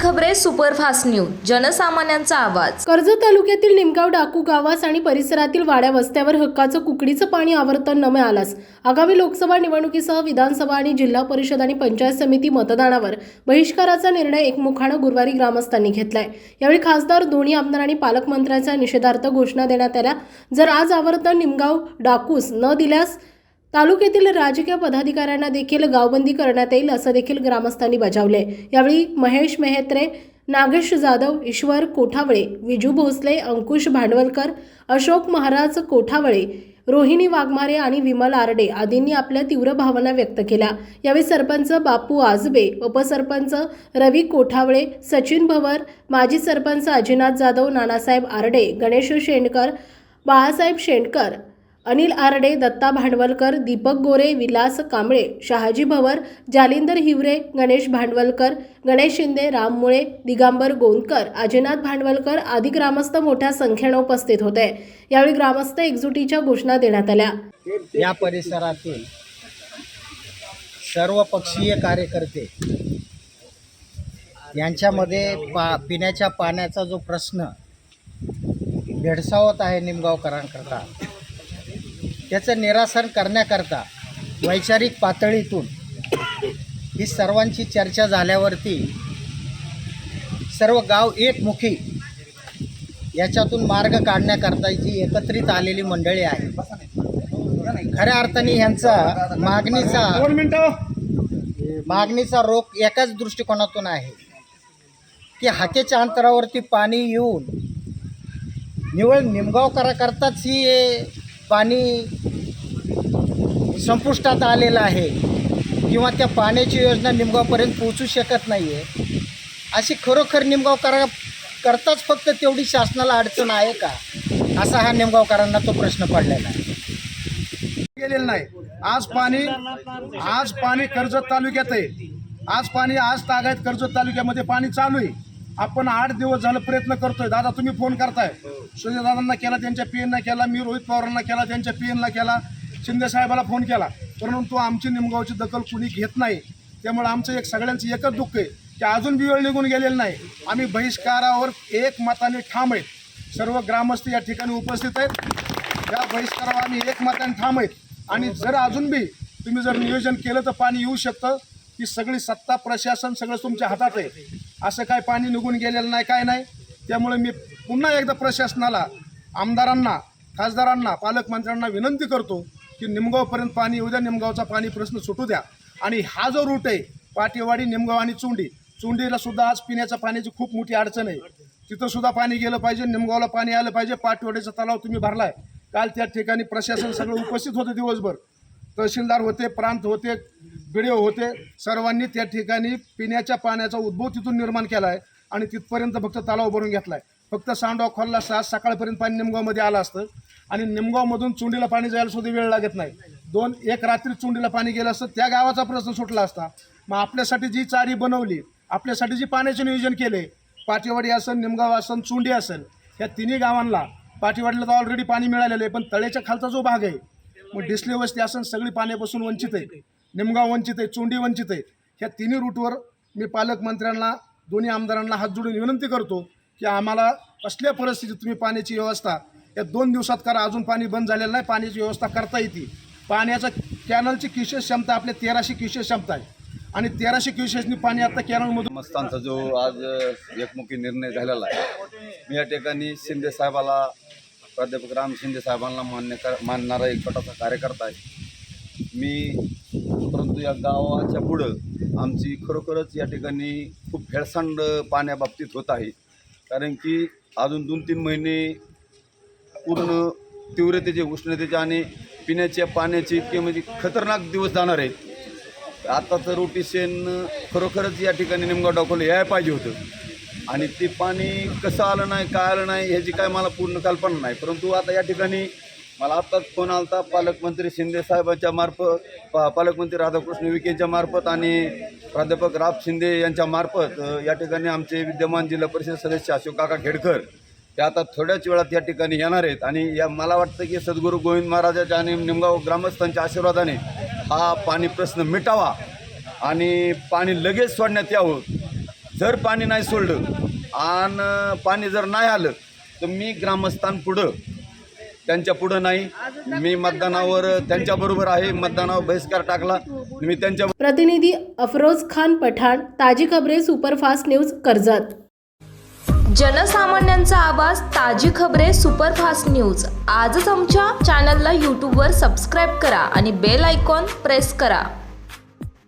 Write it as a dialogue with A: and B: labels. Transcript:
A: खबरे superfast news जनसामान्यांचा आवाज.
B: कर्जत तालुक्यातील निमगाव डाकू गावास आणि परिसरातील वाड्या वस्त्यावर हक्काचं कुकडीचं पाणी आवर्तन न मिळाल्यास आगामी लोकसभा निवडणुकीसह विधानसभा आणि जिल्हा परिषद आणि पंचायत समिती मतदानावर बहिष्काराचा निर्णय एकमुखानं गुरुवारी ग्रामस्थांनी घेतलाय. यावेळी खासदार दोन्ही आमदार आणि पालकमंत्र्यांचा निषेधार्थ घोषणा देण्यात आल्या. जर आज आवर्तन निमगाव डाकूस न दिल्यास तालुक्यातील राजकीय पदाधिकाऱ्यांना देखील गावबंदी करण्यात येईल असं देखील ग्रामस्थांनी बजावले यावेळी महेश मेहत्रे नागेश जाधव ईश्वर कोठावळे विजू भोसले अंकुश भांडवलकर अशोक महाराज कोठावळे रोहिणी वाघमारे आणि विमल आरडे आदींनी आपल्या तीव्र भावना व्यक्त केल्या. यावेळी सरपंच बापू आजबे उपसरपंच रवी कोठावळे सचिन भवर माजी सरपंच अजिनाथ जाधव नानासाहेब आरडे गणेश शेंडकर बाळासाहेब शेंडकर अनिल आरडे दत्ता भांडवलकर दीपक गोरे विलास कांबळे शहाजी भवर जालिंदर हिवरे गणेश भांडवलकर गणेश शिंदे राम मुळे दिगांबर गोंदकर अजिनाथ भांडवलकर आदी ग्रामस्थ मोठ्या संख्येनं उपस्थित होते. यावेळी ग्रामस्थ एकजुटीच्या घोषणा देण्यात आल्या.
C: या परिसरातील सर्व पक्षीय कार्यकर्ते यांच्यामध्ये पा पिण्याच्या पाण्याचा जो प्रश्न भेडसावत आहे निमगावकरांकरता त्याचं निरासन करण्याकरता वैचारिक पातळीतून ही सर्वांची चर्चा झाल्यावरती सर्व गाव एकमुखी याच्यातून मार्ग काढण्याकरता जी एकत्रित आलेली मंडळी आहे. खऱ्या अर्थाने ह्यांचा मागणीचा मागणीचा रोख एकाच दृष्टिकोनातून आहे. की हाकेच्या अंतरावरती पाणी येऊन निवळ निमगावकराकरताच ही पाणी संपुष्टात आलेलं आहे किंवा त्या पाण्याची योजना निमगावपर्यंत पोहोचू शकत नाही आहे अशी खरोखर निमगावकरा करताच फक्त तेवढी शासनाला अडचण आहे का? असा हा निमगावकरांना तो प्रश्न पडलेला आहे.
D: गेलेलं नाही. आज पाणी आज पाणी कर्जत तालुक्यात आहे. आज पाणी आज तागायत कर्जत तालुक्यामध्ये पाणी चालू आहे. आपण आठ दिवस झालं प्रयत्न करतोय. दादा तुम्ही फोन करताय. सुजय दादांना केला त्यांच्या पी एनला केला मी रोहित पवारांना केला त्यांच्या पी एनला केला शिंदे साहेबाला फोन केला. परंतु आमची निमगावची दखल कुणी घेत नाही. त्यामुळे आमचं एक सगळ्यांचं एकच दुःख आहे की अजून बी वेळ निघून गेलेलं नाही. आम्ही बहिष्कारावर एक मताने ठाम आहेत. सर्व ग्रामस्थ या ठिकाणी उपस्थित आहेत. या बहिष्कारावर आम्ही एक मताने ठाम आहेत. आणि जर अजून बी तुम्ही जर नियोजन केलं तर पाणी येऊ शकतं. ही सगळी सत्ता प्रशासन सगळं तुमच्या हातात आहे. असं काय पाणी निघून गेलेलं नाही काय नाही. त्यामुळे मी पुन्हा एकदा प्रशासनाला आमदारांना खासदारांना पालकमंत्र्यांना विनंती करतो की निमगावपर्यंत पाणी येऊ द्या निमगावचा पाणी प्रश्न सुटू द्या. आणि हा जो रूट आहे पाटेवाडी निमगाव आणि चुंडी चुंडीला सुद्धा आज पिण्याच्या पाण्याची खूप मोठी अडचण आहे. तिथं सुद्धा पाणी गेलं पाहिजे निमगावला पाणी आलं पाहिजे पाटीवाडीचा तलाव तुम्ही भरलाय. काल त्या ठिकाणी प्रशासन सगळं उपस्थित होतं दिवसभर. तहसीलदार होते प्रांत होते बी होते. सर्वांनी त्या ठिकाणी पिण्याच्या पाण्याचा उद्भव तिथून निर्माण केला आहे आणि तिथपर्यंत फक्त तलाव भरून घेतला आहे फक्त सांडवा खोलला असता सकाळपर्यंत पाणी निमगावमध्ये आलं असतं. आणि निमगावमधून चुंडीला पाणी जायला सुद्धा वेळ लागत नाही. दोन एक रात्री चुंडीला पाणी गेलं असतं त्या गावाचा प्रश्न सुटला असता. मग आपल्यासाठी जी चारी बनवली आपल्यासाठी जी पाण्याचे नियोजन केले पाटीवाडी असेल निमगाव असेल चुंडी असेल ह्या तिन्ही गावांना पाटीवाडीला तर ऑलरेडी पाणी मिळालेलं आहे पण तळ्याच्या खालचा जो भाग आहे मग डिस्ले वस्ती असेल सगळी पाण्यापासून वंचित आहे. निमगाव वंचित आहे चोंडी वंचित आहे ह्या तिन्ही रूटवर मी पालकमंत्र्यांना दोन्ही आमदारांना हात जोडून विनंती करतो की आम्हाला कसल्या परिस्थितीत तुम्ही पाण्याची व्यवस्था या दोन दिवसात करा अजून पाणी बंद झालेलं नाही पाण्याची व्यवस्था करता येते. पाण्याचा कॅनलची किशेष क्षमता आपल्या तेराशे क्युसेस क्षमता आहे. आणि तेराशे क्युसेसनी पाणी आता कॅनलमधून
E: मस्तांचा जो आज एकमुखी निर्णय झालेला आहे मी या ठिकाणी शिंदे साहेबाला प्राध्यापक राम शिंदे साहेबांना मान्य कर मानणारा एक छोटासा कार्यकर्ता आहे. मी परंतु या गावाच्या पुढं आमची खरोखरच या ठिकाणी खूप भेळसांड पाण्याबाबतीत होत आहे. कारण की अजून दोन तीन महिने पूर्ण तीव्रतेचे उष्णतेचे आणि पिण्याच्या पाण्याचे इतके म्हणजे खतरनाक दिवस जाणार आहेत. आताचं रोटेशन खरोखरच या ठिकाणी निमगाव डाकोला यायला पाहिजे होतं. आणि ते पाणी कसं आलं नाही काय आलं नाही ह्याची काय मला पूर्ण कल्पना नाही. परंतु आता या ठिकाणी मला आत्ताच फोन होता पालकमंत्री शिंदे साहेबांच्या मार्फत पा पालकमंत्री राधाकृष्ण विखेंच्या मार्फत आणि प्राध्यापक राब शिंदे यांच्या मार्फत या ठिकाणी आमचे विद्यमान जिल्हा परिषद सदस्य अशोक काका खेडकर ते आता थोड्याच वेळात या ठिकाणी येणार आहेत. आणि या मला वाटतं की सद्गुरू गोविंद महाराजाच्या आणि निमगाव ग्रामस्थांच्या आशीर्वादाने हा पाणी प्रश्न मिटावा आणि पाणी लगेच सोडण्यात यावं. जर पाणी नाही सोडलं आणि पाणी जर नाही आलं तर मी ग्रामस्थांपुढं त्यांच्या पुढं नाही. मी मतदानावर त्यांच्याबरोबर आहे. मतदानावर बहिष्कार टाकला. मी त्यांच्या
B: प्रतिनिधी अफरोज खान पठाण ताजी खबरे सुपरफास्ट न्यूज कर्जत.
A: जनसामान्यांचा आवाज ताजी खबरे सुपरफास्ट न्यूज. आजच आमच्या चॅनलला यूट्यूबवर सबस्क्राईब करा आणि बेल आयकॉन प्रेस करा.